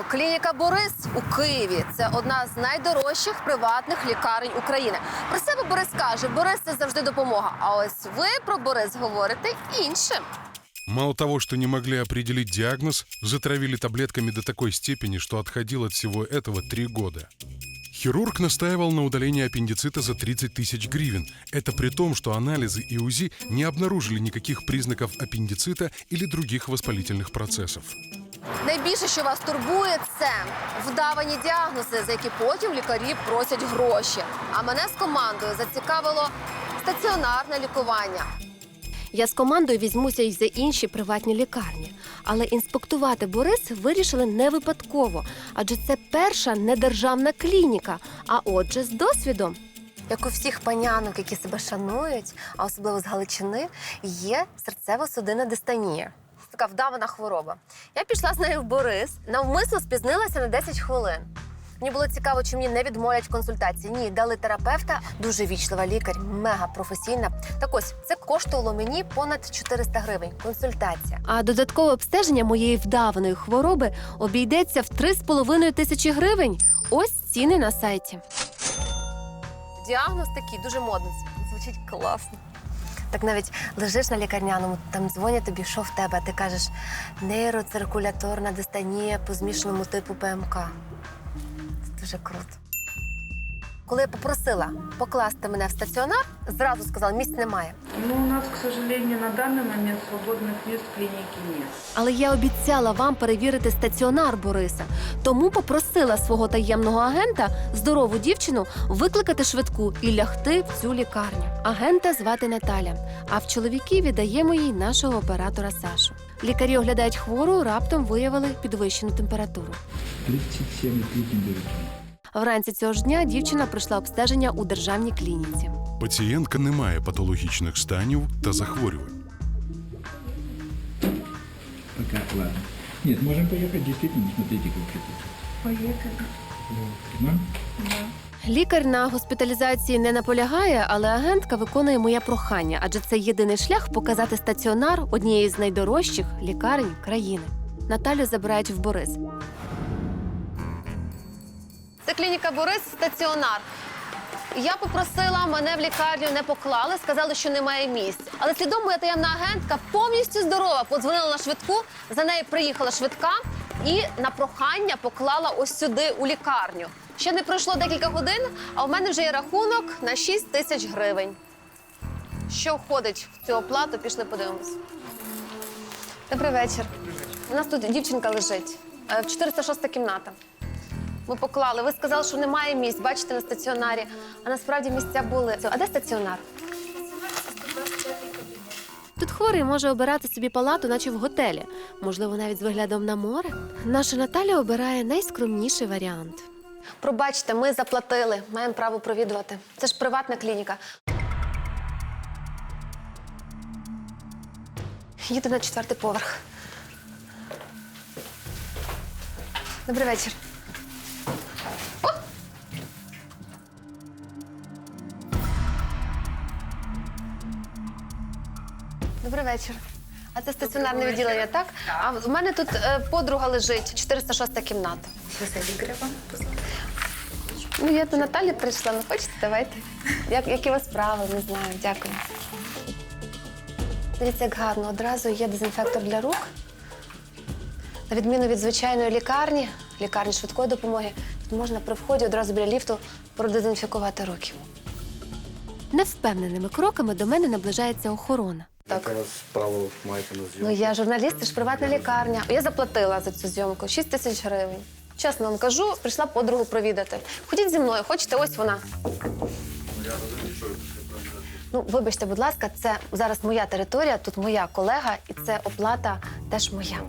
Вітаю! Клініка Борис у Києві. Це одна з найдорожчих приватних лікарень України. Про себе Борис каже: Борис це завжди допомога. А ось ви про Борис говорите іншим. Мало того, что не могли определить диагноз, затравили таблетками до такой степени, что отходил от всего этого три года. Хирург настаивал на удалении аппендицита за 30 тысяч гривен. Это при том, что анализы и УЗИ не обнаружили никаких признаков аппендицита или других воспалительных процессов. Найбільше, що вас турбує, це вдавані діагнози, за які потім лікарі просять гроші. А мене з командою зацікавило стаціонарне лікування. Я з командою візьмуся й за інші приватні лікарні. Але інспектувати Борис вирішили не випадково, адже це перша недержавна клініка. А отже, з досвідом. Як у всіх панянок, які себе шанують, а особливо з Галичини, є серцево-судинна дистанія. Така вдавана хвороба. Я пішла з нею в Борис, навмисно спізнилася на 10 хвилин. Мені було цікаво, чи мені не відмовлять консультації. Ні, дали терапевта, дуже вічлива лікар, мега професійна. Так ось це коштувало мені понад 400 гривень. Консультація. А додаткове обстеження моєї вдаваної хвороби обійдеться в 3,5 тисячі гривень. Ось ціни на сайті. Діагноз такий дуже модний. Звучить класно. Так навіть лежиш на лікарняному, там дзвонять тобі, що в тебе, а ти кажеш нейроциркуляторна дистанія по змішаному типу ПМК. Це дуже круто. Коли я попросила покласти мене в стаціонар, зразу сказали, місць немає. Ну, у нас, к сожалению, на данный момент свободных мест в клинике нет. Але я обіцяла вам перевірити стаціонар Бориса. Тому попросила свого таємного агента, здорову дівчину, викликати швидку і лягти в цю лікарню. Агента звати Наталя. А в чоловіківі даємо їй нашого оператора Сашу. Лікарі оглядають хвору, раптом виявили підвищену температуру. 37,3 температура. Вранці цього ж дня дівчина пройшла обстеження у державній клініці. Пацієнтка не має патологічних станів та захворювань. Пока, ладно. Нет, можем поехать, действительно, смотрите, как это. Поехали. Лікар на госпіталізації не наполягає, але агентка виконує моє прохання, адже це єдиний шлях показати стаціонар однієї з найдорожчих лікарень країни. Наталю забирають в Борис. Це клініка Борис, стаціонар. Я попросила, мене в лікарню не поклали, сказали, що немає місць. Але свідомо моя таємна агентка повністю здорова. Подзвонила на швидку, за нею приїхала швидка і на прохання поклала ось сюди у лікарню. Ще не пройшло декілька годин, а у мене вже є рахунок на 6 тисяч гривень. Що входить в цю оплату? Пішли подивимось. Добрий вечір. У нас тут дівчинка лежить. Е, В 406 кімната. Ми поклали. Ви сказали, що немає місць, бачите, на стаціонарі. А насправді місця були. А де стаціонар? Тут хворий може обирати собі палату, наче в готелі. Можливо, навіть з виглядом на море. Наша Наталя обирає найскромніший варіант. Пробачте, ми заплатили, маємо право провідувати. Це ж приватна клініка. Їду на четвертий поверх. Добрий вечір. Добрий вечір. А це стаціонарне відділення, так? А в мене тут е, подруга лежить, 406 кімната. Ну, я до Наталі прийшла. Ну, хочете, давайте. Як, які у вас справи? Не знаю. Дякую. Дивіться, як гарно. Одразу є дезінфектор для рук. На відміну від звичайної лікарні, лікарні швидкої допомоги, тут можна при вході одразу біля ліфту продезінфікувати руки. Невпевненими кроками до мене наближається охорона. Так. Яка у вас право маєте на Ну, я журналіст, це ж приватна лікарня. Я заплатила за цю зйомку 6 тисяч гривень. Чесно вам кажу, прийшла подругу провідати. Ходіть зі мною, хочете, ось вона. Ну, вибачте, будь ласка, це зараз моя територія, тут моя колега, і це оплата теж моя.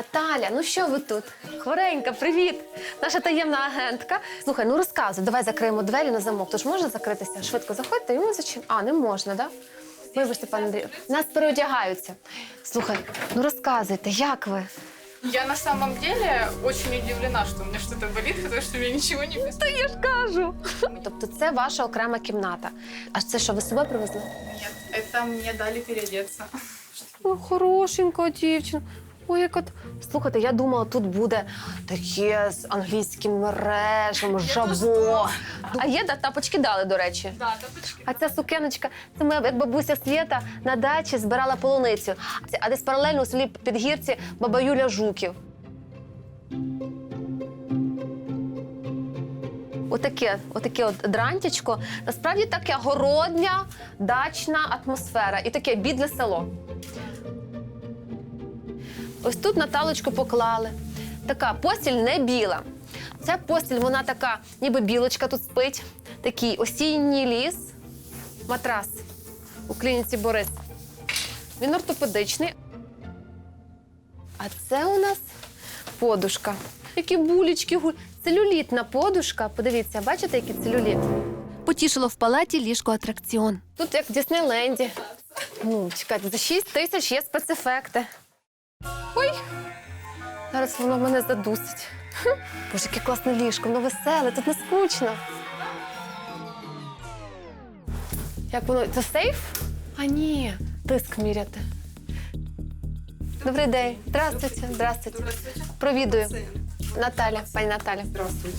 Наталя, ну що ви тут? Хворенька, привіт! Наша таємна агентка. Слухай, ну розказуй, давай закриємо двері на замок. Тож можна закритися? Швидко заходьте, йому зачин. А, не можна, так? Да? Вибачте, пане Андрію. Нас переодягаються. Слухай, ну розказуйте, як ви? Я на самом деле очень удивлена, что у меня что-то болит, потому что мне ничего не беспокоит. Я ж кажу. Тобто це ваша окрема кімната. А це що, ви з собою привезли? Нет, это мне дали переодеться. Хорошенька дівчина. Ой, як от слухайте, я думала, тут буде таке з англійським мережем, жабо. А є да, тапочки дали, до речі. Да, тапочки. А ця сукеночка, це моя як бабуся Свєта на дачі збирала полуницю. А десь паралельно у селі Підгірці баба Юля Жуків. Отаке, отаке от дрантячко. Насправді таке городня, дачна атмосфера і таке бідне село. Ось тут Наталочку поклали. Така постіль не біла. Ця постіль, вона така, ніби білочка тут спить. Такий осінній ліс, матрас у клініці Борис. Він ортопедичний. А це у нас подушка. Які булічки, гуль. Целюлітна подушка. Подивіться, бачите, який целюліт? Потішило в палаті ліжко атракціон. Тут як в Діснейленді. Ну, чекайте, за 6 тисяч є спецефекти. Ой! Зараз воно мене задусить. Боже, яке класне ліжко, воно веселе, тут не скучно. Як воно? Це сейф? А ні, тиск міряти. Добрий день. Здравствуйте. Здравствуйте. Провідую. Наталя, пані Наталя. Здравствуйте.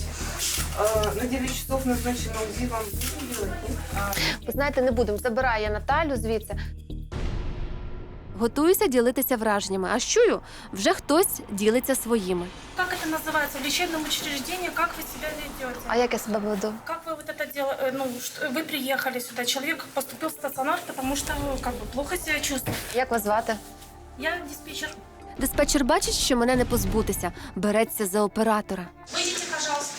На 9 часов назначено УЗИ вам? Ви знаєте, не будемо. Забираю я Наталю звідси. Готуюся ділитися враженнями. А чую, вже хтось ділиться своїми. Как это называется? В лечебном учреждении как вы себя ведете? А як я себе веду? Как вы вот это дело, э, ну, что- вы приехали сюда, человек поступил в стационар, потому что ну, как бы плохо себя чувствует. Як вас звати? Я диспетчер. Диспетчер бачить, що мене не позбутися, береться за оператора. Выйдите, пожалуйста.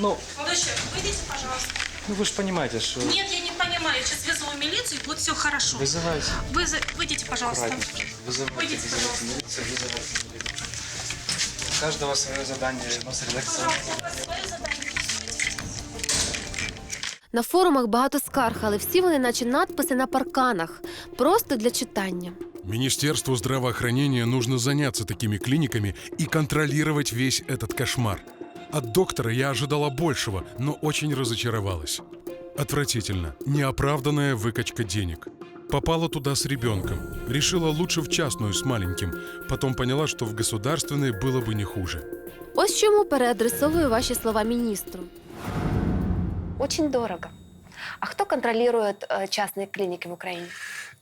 Ну, Молодой человек, выйдите, пожалуйста. ну вы же понимаете, что... Нет, я не понимаю. Сейчас вызову милицию, и будет все хорошо. Вызывайте. Вызов- Выйдите, пожалуйста. Аккуратненько. Вызывайте, Выйдите, вызывайте пожалуйста. милицию, вызывайте милицию. У каждого свое задание, у нас редакция. Пожалуйста, у вас свое задание. На форумах багато скарг, але всі вони, наче надписи на парканах, просто для читання. Министерству здравоохранения нужно заняться такими клиниками и контролировать весь этот кошмар. От доктора я ожидала большего, но очень разочаровалась. Отвратительно. Неоправданная выкачка денег. Попала туда с ребенком. Решила лучше в частную с маленьким. Потом поняла, что в государственной было бы не хуже. Ось чому переадресовую ваші слова міністру. Очень дорого. А хто контролює е, частні клініки в Україні?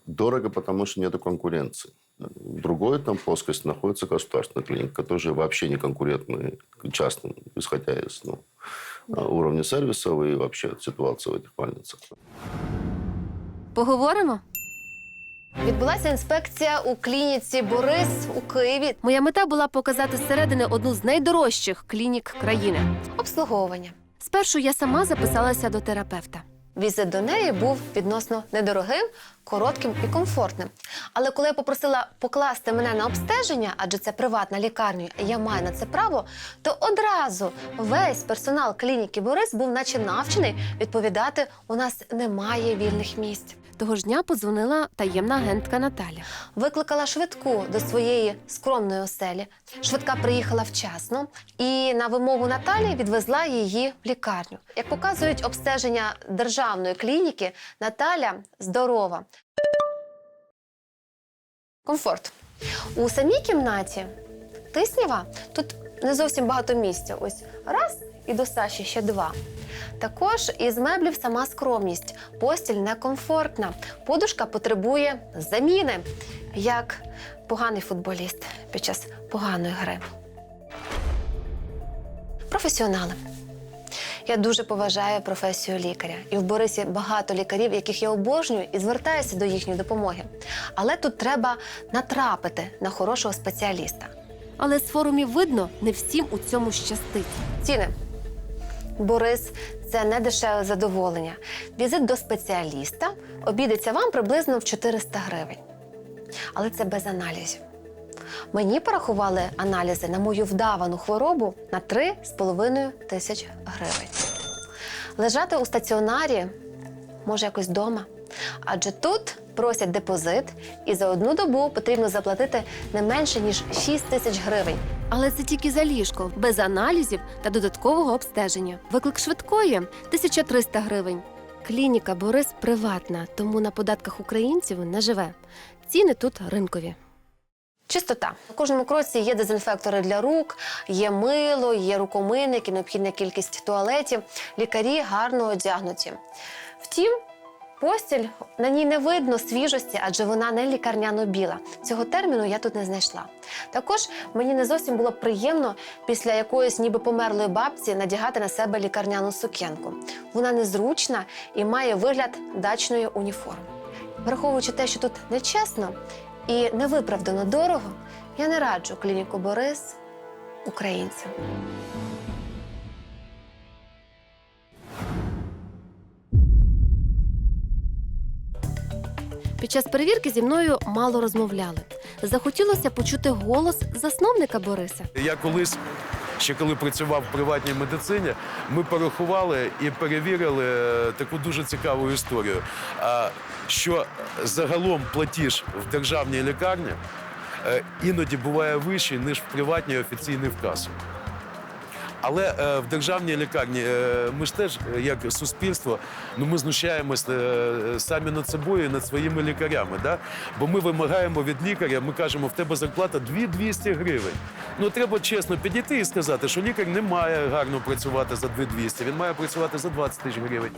Дорого, потому что нет конкуренции. Другой там плоскость находится государственная клиника, которые вообще не конкурентны частным, исходя из ну, уровня сервисов и вообще ситуации в этих больницах. Поговоримо? Відбулася інспекція у клініці Борис у Києві. Моя мета була показати зсередини одну з найдорожчих клінік країни обслуговування. Спершу я сама записалася до терапевта. Візит до неї був відносно недорогим, коротким і комфортним. Але коли я попросила покласти мене на обстеження, адже це приватна лікарня, і я маю на це право, то одразу весь персонал клініки Борис був наче навчений відповідати: у нас немає вільних місць. Того ж дня подзвонила таємна агентка Наталя. Викликала швидку до своєї скромної оселі. Швидка приїхала вчасно і на вимогу Наталі відвезла її в лікарню. Як показують обстеження державної клініки, Наталя здорова. Комфорт. У самій кімнаті тиснява тут не зовсім багато місця. Ось раз і до Саші ще два. Також із меблів сама скромність. Постіль некомфортна. Подушка потребує заміни, як поганий футболіст під час поганої гри. Професіонали. Я дуже поважаю професію лікаря. І в Борисі багато лікарів, яких я обожнюю, і звертаюся до їхньої допомоги. Але тут треба натрапити на хорошого спеціаліста. Але з форумів видно, не всім у цьому щастить. Ціни. Борис це не дешеве задоволення. Візит до спеціаліста обійдеться вам приблизно в 400 гривень. Але це без аналізів. Мені порахували аналізи на мою вдавану хворобу на 3,5 тисяч гривень. Лежати у стаціонарі може якось вдома, адже тут просять депозит, і за одну добу потрібно заплатити не менше ніж 6 тисяч гривень. Але це тільки за ліжко, без аналізів та додаткового обстеження. Виклик швидкої 1300 гривень. Клініка Борис приватна, тому на податках українців не живе. Ціни тут ринкові. Чистота. На кожному кроці є дезінфектори для рук, є мило, є рукомийники, необхідна кількість туалетів. Лікарі гарно одягнуті. Втім, постіль на ній не видно свіжості, адже вона не лікарняно біла. Цього терміну я тут не знайшла. Також мені не зовсім було приємно після якоїсь ніби померлої бабці надягати на себе лікарняну сукенку. Вона незручна і має вигляд дачної уніформи. Враховуючи те, що тут нечесно і невиправдано дорого, я не раджу клініку Борис українцям. Під час перевірки зі мною мало розмовляли. Захотілося почути голос засновника Бориса. Я колись, ще коли працював в приватній медицині, ми порахували і перевірили е, таку дуже цікаву історію. Що загалом платіж в державній лікарні е, іноді буває вищий, ніж в приватній офіційний вказ. Але е, в державній лікарні е, ми ж теж, е, як суспільство, ну ми знущаємось е, самі над собою і над своїми лікарями. Да? Бо ми вимагаємо від лікаря, ми кажемо, в тебе зарплата 2200 гривень. Ну треба чесно підійти і сказати, що лікар не має гарно працювати за 2200, він має працювати за 20 тисяч гривень.